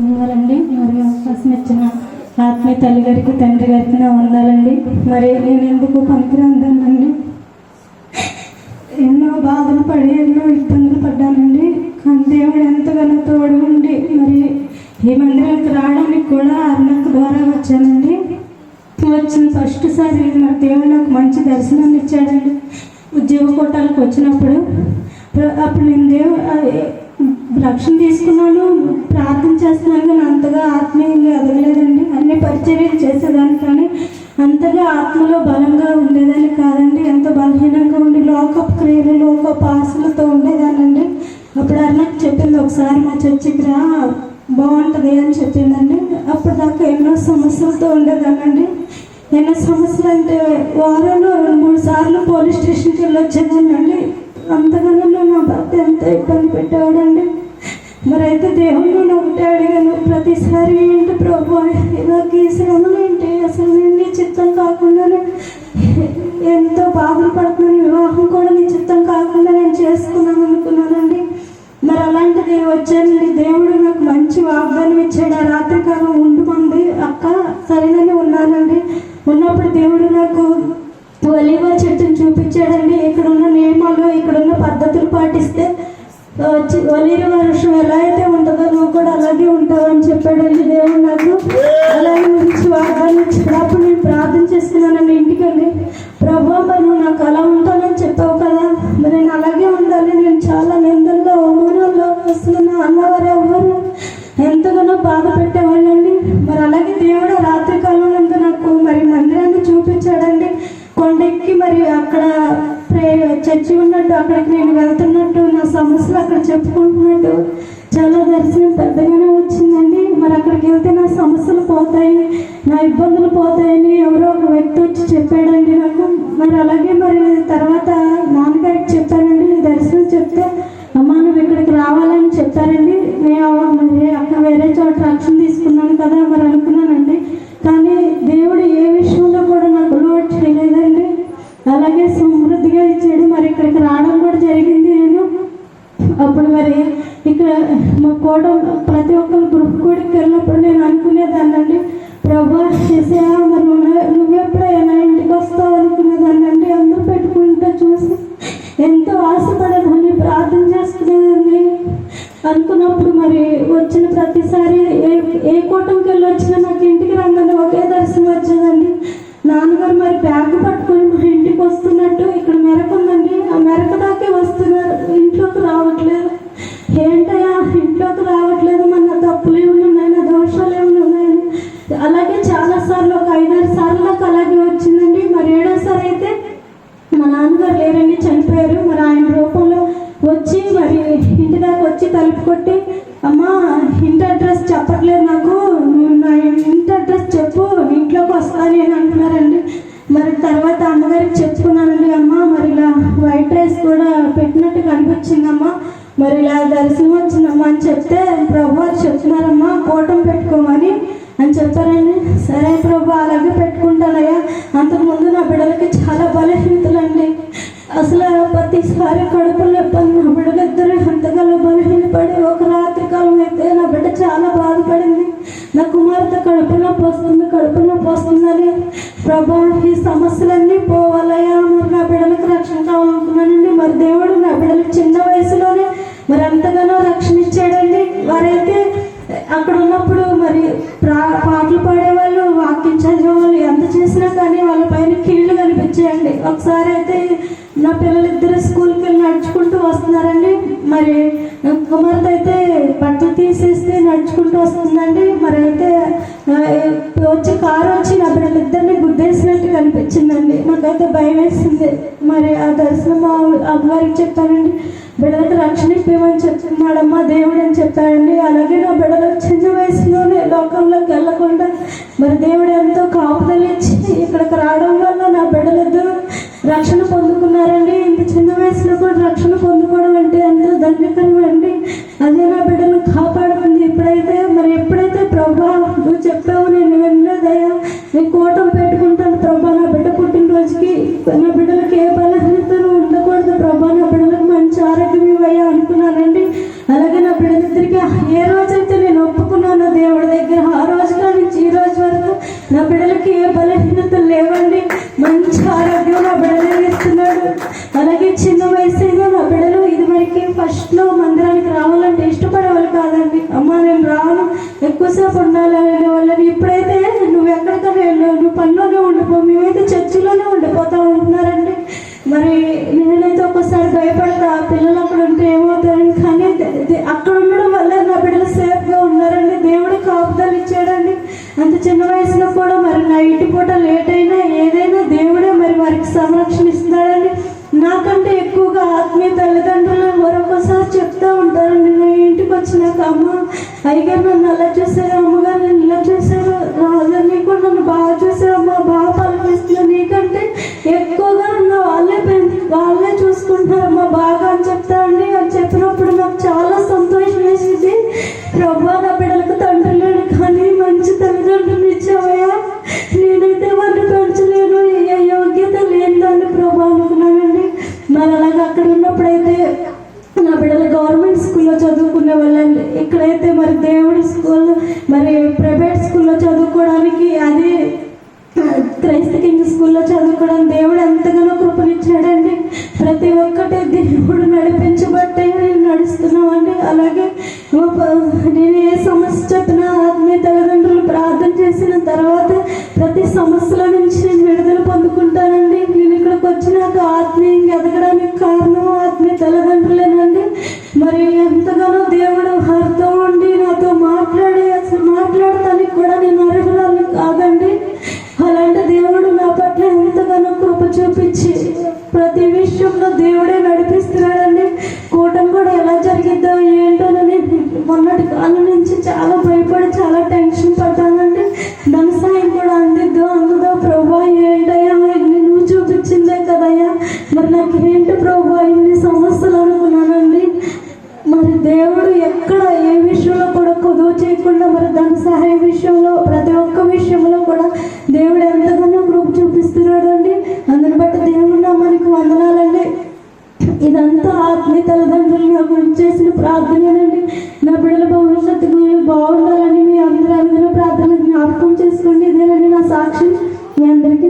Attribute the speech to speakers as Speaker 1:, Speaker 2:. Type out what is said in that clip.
Speaker 1: ఉన్నారండి మరి అవకాశం ఇచ్చిన ఆత్మీయ తల్లి గారికి తండ్రి గారికి నా వందాలండి. మరి నేను ఎందుకు పనికిరాందానండి ఎన్నో బాధలు పడి ఎన్నో ఇబ్బందులు పడ్డానండి. కానీ దేవుడు ఎంతగానో తోడు ఉండి మరి ఈ మందిరానికి రావడానికి కూడా అన్నకు ద్వారా వచ్చానండి. వచ్చిన ఫస్ట్ సారి మరి దేవుడు నాకు మంచి దర్శనాన్ని ఇచ్చాడండి. ఉద్యోగ కోటాలకు వచ్చినప్పుడు. అప్పుడు నేను దేవుడు రక్షణ తీసుకున్నాను. ప్రార్థన చేస్తున్నాను కానీ అంతగా ఆత్మీయంగా ఎదగలేదండి అన్ని పరిచర్యలు చేసేదాన్ని కానీ అంతగా ఆత్మలో బలంగా ఉండేదాన్ని కాదండి. ఎంత బలహీనంగా ఉండి లోకప్ క్రియలు లోకప్ ఆశలతో ఉండేదానండి అప్పుడు అన్నకు చెప్పింది ఒకసారి మా చర్చికి రా బాగుంటుంది అని చెప్పిందండి. అప్పుడు దాకా ఎన్నో సమస్యలతో ఉండేదానండి ఎన్నో సమస్యలు అంటే వారంలో రెండు మూడు సార్లు పోలీస్ స్టేషన్కి వెళ్ళి వచ్చేదానండి అంతగానో మా భర్త ఎంత ఇబ్బంది పెట్టేవాడండి. మరి అయితే దేవుడు ఉంటే అడిగాను ప్రతిసారి ఏంటి ప్రభు? నాకు ఈ శ్రమలు ఏంటి? అసలు నేను నీ చిత్తం కాకుండా ఎంతో బాధలు పడుతున్నాను వివాహం కూడా నీ చిత్తం కాకుండా నేను చేసుకున్నాను అనుకున్నానండి. మరి అలాంటిది వచ్చానండి. దేవుడు నాకు మంచి వాగ్దానం ఇచ్చాడు. ఆ రాత్రికాలం ఉండుమంది అక్క సరైన వచ్చి వర్షం ఎలా అయితే ఉంటుందో నువ్వు కూడా అలాగే ఉంటావు అని చెప్పాడండి దేవుడు నాకు. అలాగే గురించి వాగ్దానం ఇచ్చినప్పుడు నేను ప్రార్థన చేసుకున్నానండి ఇంటికి వెళ్ళి ప్రభా మరి నువ్వు నాకు అలా ఉంటాను అక్కడికి నేను వెళ్తున్నట్టు నా సమస్యలు అక్కడ చెప్పుకుంటున్నట్టు చాలా దర్శనం పెద్దగానే వచ్చిందండి. మరి అక్కడికి వెళ్తే నా సమస్యలు పోతాయి నా ఇబ్బందులు పోతాయని ఎవరో ఒక వ్యక్తి వచ్చి చెప్పాడండి నాకు. మరి అలాగే మరి తర్వాత నాన్నగారికి మా ప్రతి ఒక్కరు గ్రూప్ కూడా వెళ్ళినప్పుడు నేను అనుకునేదాన్నండి ప్రభా చేసా మరి నువ్వు- నువ్వెప్పుడైనా ఇంటికి వస్తావు అనుకునేదాన్నండి అందరూ పెట్టుకుంటే చూసి ఎంతో ఆశపడేదాన్ని ప్రార్థన చేసుకునేదాన్ని అనుకున్నప్పుడు మరి వచ్చిన ప్రతిసారి ఏ ఏ కూటమికి వెళ్ళి వచ్చినా నాకు ఇంటికి రంగానే లేరండి మరి ఆయన రూపంలో వచ్చి మరి ఇంటి దాకా వచ్చి తలుపు కొట్టి అమ్మా ఇంటి అడ్రస్ చెప్పట్లేదు నాకు. నా ఇంటి అడ్రస్ చెప్పు ఇంట్లోకి వస్తాను అని అంటున్నారండి. మరి తర్వాత అమ్మగారికి చెప్పుకున్నానండి అమ్మ మరి ఇలా వైట్ రైస్ కూడా పెట్టినట్టు కనిపించిందమ్మా. మరి ఇలా దర్శనం వచ్చిందమ్మా అని చెప్తే ప్రభు వారు చెప్తున్నారమ్మా కూటం పెట్టుకోమని అని చెప్పారండి. సరే ప్రభు అలాగే పెట్టుకుంటానయ్యా. అంతకుముందు నా బిడ్డలకి చాలా బలహీనతలండి. అసలు ప్రతిసారి కడుపులో నొప్పి నా బిడ్డలిద్దరూ ఎంతగానో బలహీనపడి ఒక రాత్రి కాలం అయితే నా బిడ్డ చాలా బాధపడింది. నా కుమార్తె కడుపు నొప్పి వస్తుంది కడుపు నొప్పి ప్రభా ఈ సమస్యలన్నీ పోవాలయ్యా. మరి నా బిడ్డలకు రక్షణ కావాలనుకున్నానండి. మరి దేవుడు నా బిడ్డలకు చిన్న వయసులోనే మరి ఎంతగానో రక్షణ ఇచ్చాడండి. వారైతే అక్కడ ఉన్నప్పుడు మరి ప్రా- పాటలు పాడేవాళ్ళు వాక్యం చదివేవాళ్ళు ఎంత చేసినా కానీ వాళ్ళ పైన కీళ్ళు కనిపించాయండి. ఒకసారి అయితే నా పిల్లలిద్దరు స్కూల్కి వెళ్ళి నడుచుకుంటూ వస్తున్నారండి. మరి కుమార్తె అయితే బట్టలు తీసేస్తే నడుచుకుంటూ వస్తుందండి. మరి అయితే వచ్చి కారు వచ్చి నా బిడ్డలిద్దరిని గుద్దేసినట్టు కనిపించిందండి. నాకైతే భయం వేసింది. మరి ఆ దర్శనం మా అమ్మగారికి చెప్పానండి. బిడ్డలకు రక్షణ ఇప్పమని చెప్తున్నాడమ్మా దేవుడు అని చెప్పాడండి. అలాగే నా బిడ్డలు చిన్న వయసులోనే లోకంలోకి వెళ్ళకుండా మరి దేవుడు ఎంతో కాపుదలిచ్చి ఇక్కడికి రావడం వల్ల రక్షణ పొందుకున్నారండి. ఇంత చిన్న వయసులో కూడా రక్షణ పొందుకోవడం అంటే ఎంతో ధన్యకరం అండి. అదే నా బిడ్డను కాపాడుకుంది ఎప్పుడైతే మరి ఎప్పుడైతే ప్రభా నువ్వు చెప్పావు నేను వినలేదయ్యా నేను కోటం పెట్టుకుంటాను ప్రభా. నా బిడ్డ పుట్టినరోజుకి నా బిడ్డలకి ఏ బలహీనతను ఉండకూడదు ప్రభా. నా బిడ్డలకు మంచి ఆరోగ్యం ఇవ్వయా అనుకున్నానండి. అలాగే నా బిడ్డలిద్దరికి ఏ రోజైతే నేను ఒప్పుకున్నానో దేవుడి దగ్గర ఆ రోజు నుంచి ఈ రోజు వరకు నా బిడ్డలు ఎక్కువసేపు ఉండాలని వాళ్ళని ఇప్పుడైతే నువ్వు ఎక్కడికైనా వెళ్ళావు నువ్వు పనిలోనే ఉండిపో మేమైతే చర్చిలోనే ఉండిపోతా ఉంటున్నారండి. మరి నేనైతే ఒక్కసారి భయపడతా పిల్లలు అక్కడ ఉంటే ఏమవుతారని కానీ అక్కడ ఉండడం వల్ల నా బిడ్డలు సేఫ్గా ఉన్నారండి. దేవుడు కాపుదలు ఇచ్చాడండి. అంత చిన్న వయసులో కూడా మరి నైట్ పూట లేట్ అయినా ఏదైనా దేవుడే మరి వారికి సంరక్షణ ఇస్తున్నాడండి. నాకంటే ఎక్కువగా ఆత్మీయ తల్లిదండ్రులు మరొకసారి చెప్తా ఉంటారండి వచ్చినాక అమ్మ అయ్యగారు నన్ను అలా చూసారా ఇక్కడైతే మరి దేవుడి స్కూల్ మరి ప్రైవేట్ స్కూల్లో చదువుకోవడానికి అది క్రైస్త కింగ్ స్కూల్లో చదువుకోవడం దేవుడు ఎంతగానో కృపనిచ్చాడండి. ప్రతి ఒక్కటి దేవుడు నడిపించబట్టే నేను నడుస్తున్నామండి. అలాగే నేను ఏ సమస్య చెప్పినా ఆత్మీయ తల్లిదండ్రులు ప్రార్థన చేసిన తర్వాత ప్రతి సమస్యల నుంచి నేను విడుదల పొందుకుంటానండి. నేను ఇక్కడికి వచ్చినాక ఆత్మీయంగా ఎదగడానికి కారణం ఎంతో ఆత్మీయ తల్లిదండ్రులు నా గురించి చేసిన ప్రార్థనేనండి. నా బిడ్డల భవిష్యత్తు మీరు బాగుండాలని మీ అందరూ అందరూ ప్రార్థన జ్ఞాపకం చేసుకోండి. ఇదేనండి నా సాక్షి మీ అందరికీ